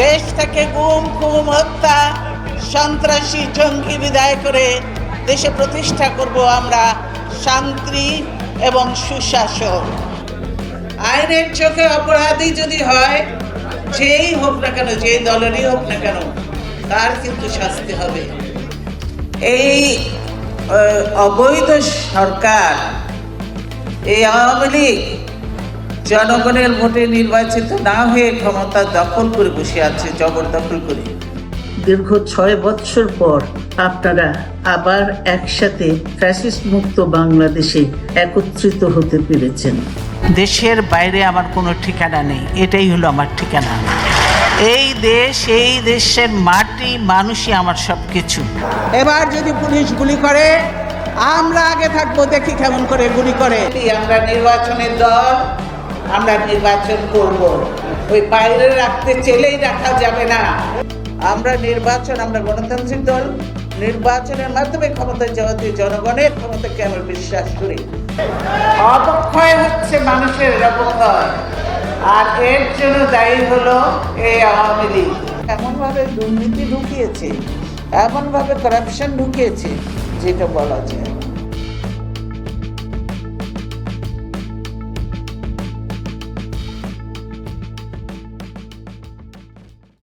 দেশ থেকে গুম খুম হত্যা, সন্ত্রাসী, জঙ্গি বিদায় করে দেশে প্রতিষ্ঠা করব আমরা শান্তি এবং সুশাসন। আইনের চোখে অপরাধী যদি হয়, যেই হোক না কেন, যেই দলেরই হোক না কেন, তার কিন্তু শাস্তি হবে। এই অবৈধ সরকার, এই আওয়ামী লীগ জনগণের ভোটে নির্বাচিত না হয়ে ক্ষমতা দখল করে বসে আছে জবরদখল করে। দীর্ঘ ছয় বৎসর পর আপনারা আবার একসাথে ফ্যাসিস্ট মুক্ত বাংলাদেশে একত্রিত হতে পেরেছেন। দেশের বাইরে আমার কোনো ঠিকানা নেই এটাই হলো আমার ঠিকানা। এই দেশ এই দেশের মাটি মানুষই আমার সব কিছু এবার যদি পুলিশ গুলি করে আমরা আগে থাকব দেখি কেমন করে গুলি করে। আমরা নির্বাচনের দল আমরা নির্বাচন করব। ওই বাইরে রাখতে চেলেই রাখা যাবে না। আমরা নির্বাচন, আমরা গণতান্ত্রিক দল। নির্বাচনের মাধ্যমে ক্ষমতা যাওয়াতে জনগণের ক্ষমতাকে আমরা বিশ্বাস করি? অবক্ষয় হচ্ছে মানুষের অবক্ষয়। আর এর জন্য দায়ী হলো এই আওয়ামী লীগ। এমনভাবে দুর্নীতি ঢুকিয়েছে এমনভাবে করাপশন ঢুকিয়েছে যেটা বলা যায়।